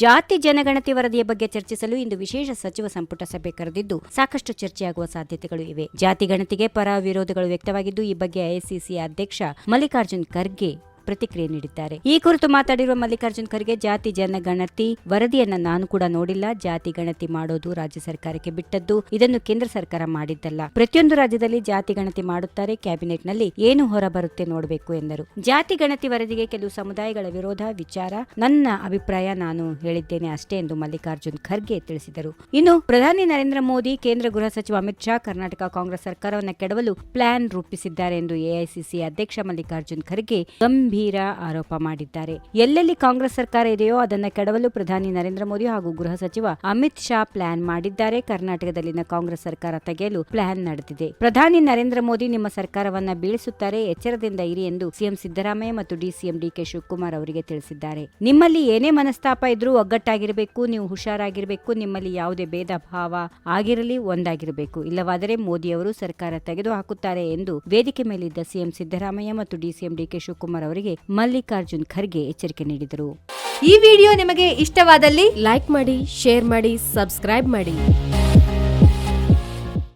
ಜಾತಿ ಜನಗಣತಿ ವರದಿಯ ಬಗ್ಗೆ ಚರ್ಚಿಸಲು ಇಂದು ವಿಶೇಷ ಸಚಿವ ಸಂಪುಟ ಸಭೆ ಕರೆದಿದ್ದು, ಸಾಕಷ್ಟು ಚರ್ಚೆಯಾಗುವ ಸಾಧ್ಯತೆಗಳು ಇವೆ. ಜಾತಿ ಗಣತಿಗೆ ಪರ ವಿರೋಧಗಳು ವ್ಯಕ್ತವಾಗಿದ್ದು, ಈ ಬಗ್ಗೆ ಐಸಿಸಿ ಅಧ್ಯಕ್ಷ ಮಲ್ಲಿಕಾರ್ಜುನ್ ಖರ್ಗೆ ಪ್ರತಿಕ್ರಿಯೆ ನೀಡಿದ್ದಾರೆ. ಈ ಕುರಿತು ಮಾತಾಡಿರುವ ಮಲ್ಲಿಕಾರ್ಜುನ್ ಖರ್ಗೆ, ಜಾತಿ ಜನಗಣತಿ ವರದಿಯನ್ನ ನಾನು ಕೂಡ ನೋಡಿಲ್ಲ. ಜಾತಿ, ಗಣತಿ ಮಾಡೋದು ರಾಜ್ಯ ಸರ್ಕಾರಕ್ಕೆ ಬಿಟ್ಟದ್ದು. ಇದನ್ನು ಕೇಂದ್ರ ಸರ್ಕಾರ ಮಾಡಿದ್ದಲ್ಲ. ಪ್ರತಿಯೊಂದು ರಾಜ್ಯದಲ್ಲಿ ಜಾತಿ, ಗಣತಿ ಮಾಡುತ್ತಾರೆ. ಕ್ಯಾಬಿನೆಟ್ನಲ್ಲಿ ಏನು ಹೊರಬರುತ್ತೆ ನೋಡಬೇಕು ಎಂದರು. ಜಾತಿ, ಗಣತಿ ವರದಿಗೆ ಕೆಲವು ಸಮುದಾಯಗಳ ವಿರೋಧ, ವಿಚಾರ, ನನ್ನ ಅಭಿಪ್ರಾಯ ನಾನು ಹೇಳಿದ್ದೇನೆ ಅಷ್ಟೇ ಎಂದು ಮಲ್ಲಿಕಾರ್ಜುನ್ ಖರ್ಗೆ ತಿಳಿಸಿದರು. ಇನ್ನು ಪ್ರಧಾನಿ ನರೇಂದ್ರ ಮೋದಿ, ಕೇಂದ್ರ ಗೃಹ ಸಚಿವ ಅಮಿತ್ ಶಾ, ಕರ್ನಾಟಕ ಕಾಂಗ್ರೆಸ್ ಸರ್ಕಾರವನ್ನು ಕೆಡವಲು ಪ್ಲಾನ್ ರೂಪಿಸಿದ್ದಾರೆ ಎಂದು ಎಐಸಿಸಿ ಅಧ್ಯಕ್ಷ ಮಲ್ಲಿಕಾರ್ಜುನ್ ಖರ್ಗೆ ಗಂಭೀರ ಆರೋಪ ಮಾಡಿದ್ದಾರೆ. ಎಲ್ಲೆಲ್ಲಿ ಕಾಂಗ್ರೆಸ್ ಸರ್ಕಾರ ಇದೆಯೋ ಅದನ್ನ ಕೆಡವಲು ಪ್ರಧಾನಿ ನರೇಂದ್ರ ಮೋದಿ ಹಾಗೂ ಗೃಹ ಸಚಿವ ಅಮಿತ್ ಶಾ ಪ್ಲಾನ್ ಮಾಡಿದ್ದಾರೆ. ಕರ್ನಾಟಕದಲ್ಲಿನ ಕಾಂಗ್ರೆಸ್ ಸರ್ಕಾರ ತೆಗೆಯಲು ಪ್ಲಾನ್ ನಡೆದಿದೆ. ಪ್ರಧಾನಿ ನರೇಂದ್ರ ಮೋದಿ ನಿಮ್ಮ ಸರ್ಕಾರವನ್ನ ಬೀಳಿಸುತ್ತಾರೆ, ಎಚ್ಚರದಿಂದ ಇರಿ ಎಂದು ಸಿಎಂ ಸಿದ್ದರಾಮಯ್ಯ ಮತ್ತು ಡಿಸಿಎಂ ಡಿಕೆ ಶಿವಕುಮಾರ್ ಅವರಿಗೆ ತಿಳಿಸಿದ್ದಾರೆ. ನಿಮ್ಮಲ್ಲಿ ಏನೇ ಮನಸ್ತಾಪ ಇದ್ರೂ ಒಗ್ಗಟ್ಟಾಗಿರಬೇಕು, ನೀವು ಹುಷಾರಾಗಿರಬೇಕು, ನಿಮ್ಮಲ್ಲಿ ಯಾವುದೇ ಭೇದ ಭಾವ ಆಗಿರಲಿ ಒಂದಾಗಿರಬೇಕು. ಇಲ್ಲವಾದರೆ ಮೋದಿ ಅವರು ಸರ್ಕಾರ ತೆಗೆದುಹಾಕುತ್ತಾರೆ ಎಂದು ವೇದಿಕೆ ಮೇಲಿದ್ದ ಸಿಎಂ ಸಿದ್ದರಾಮಯ್ಯ ಮತ್ತು ಡಿಸಿಎಂ ಡಿಕೆ ಶಿವಕುಮಾರ್ ಅವರಿಗೆ ಮಲ್ಲಿಕಾರ್ಜುನ್ ಖರ್ಗೆ ಎಚ್ಚರಿಕೆ ನೀಡಿದರು. ಈ ವಿಡಿಯೋ ನಿಮಗೆ ಇಷ್ಟವಾದಲ್ಲಿ ಲೈಕ್ ಮಾಡಿ ಶೇರ್ ಮಾಡಿ ಸಬ್ಸ್ಕ್ರೈಬ್ ಮಾಡಿ.